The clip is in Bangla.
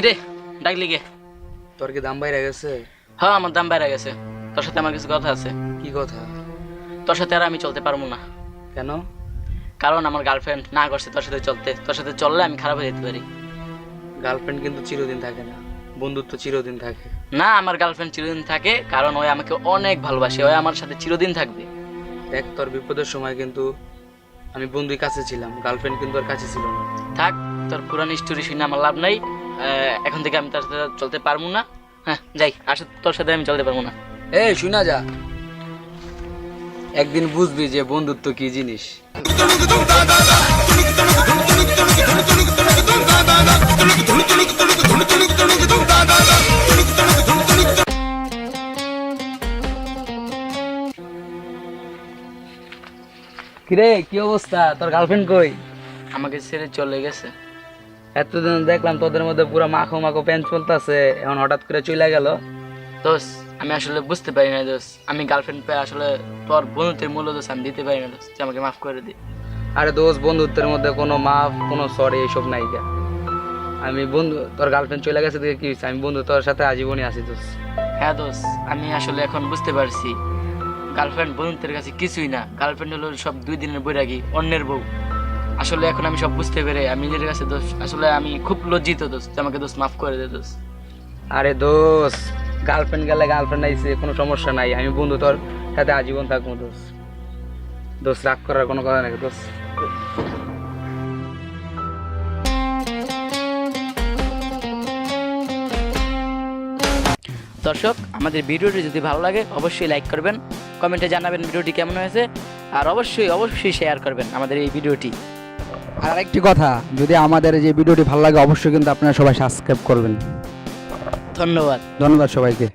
কিরে ডাকলি গে তোর কি দাম বাইরে গেছে? হ্যাঁ আমার দাম বাইরে গেছে। তোর সাথে আমার কিছু কথা আছে। কি কথা? তোর সাথে আর আমি চলতে পারব না। কেন? কারণ আমার গার্লফ্রেন্ড না করছে তোর সাথে চলতে। তোর সাথে চললে আমি খারাপ হয়ে যেতে পারি। গার্লফ্রেন্ড কিন্তু চিরদিন থাকে না। বন্ধুত্ব চিরদিন থাকে। না আমার গার্লফ্রেন্ড চিরদিন থাকে কারণ ওই আমাকে অনেক ভালোবাসে। ওই আমার সাথে চিরদিন থাকবে। দেখ তোর বিপদের সময় কিন্তু আমি বন্ধুর কাছে ছিলাম। গার্লফ্রেন্ড কিন্তু ওর কাছে ছিল না। থাক তোর পুরানো স্টোরি শুনে আমার লাভ নাই। এখন থেকে আমি তার সাথে চলতে পারব না। হ্যাঁ যাই আসলে তোর সাথে আমি চলতে পারব না। এই শুনা যা। একদিন বুঝবি যে বন্ধুত্ব কি জিনিস। কিরে কি অবস্থা? তোর গার্লফ্রেন্ড কই? আমাকে ছেড়ে চলে গেছে। এতদিন দেখলাম তোদের মধ্যে পুরো মাখো মাখো প্যান্ট চলতেছে এখন হঠাৎ করে চলে গেল। দোষ আমি আসলে বুঝতে পারি না দোষ আমি গার্লফ্রেন্ড পেয়ে আসলে তোর বন্ধুত্বের মূল্য দোষ আমি দিতে পারি না দোষ তুই আমাকে মাফ করে দি। আরে দোষ বন্ধুত্বের মধ্যে কোনো মাফ কোনো সরি এইসব নাই গা। আমি বন্ধু তোর গার্লফ্রেন্ড চলে গেছে দেখে কি হয়েছে? আমি বন্ধু তোর সাথে আজীবনই আছি দোষ হ্যাঁ দোষ আমি আসলে এখন বুঝতে পারছি। গার্লফ্রেন্ড বন্ধুত্বের কাছে কিছুই না। গার্লফ্রেন্ড হলো সব দুই দিনের বৈরাগী অন্যের বউ। আসলে এখন আমি সব বুঝতে পেরে আমি নিজের কাছে দোষ আসলে আমি খুব লজ্জিত দোষ আমাকে দোষ মাফ করে দে দোষ আরে দোষ গার্লফ্রেন্ড গেলে গার্লফ্রেন্ড আইছে কোনো সমস্যা নাই আমি বন্ধু তোর সাথে আজীবন থাকব দোষ দোষ রাগ করার কোনো কথা নাই দোষ দর্শক আমাদের ভিডিওটি যদি ভালো লাগে অবশ্যই লাইক করবেন কমেন্টে জানাবেন ভিডিওটি কেমন হয়েছে আর অবশ্যই অবশ্যই শেয়ার করবেন আমাদের এই ভিডিওটি। আর আরেকটি কথা যদি আমাদের যে ভিডিওটি ভালো লাগে অবশ্যই কিন্তু আপনারা সবাই সাবস্ক্রাইব করবেন। ধন্যবাদ। ধন্যবাদ সবাইকে।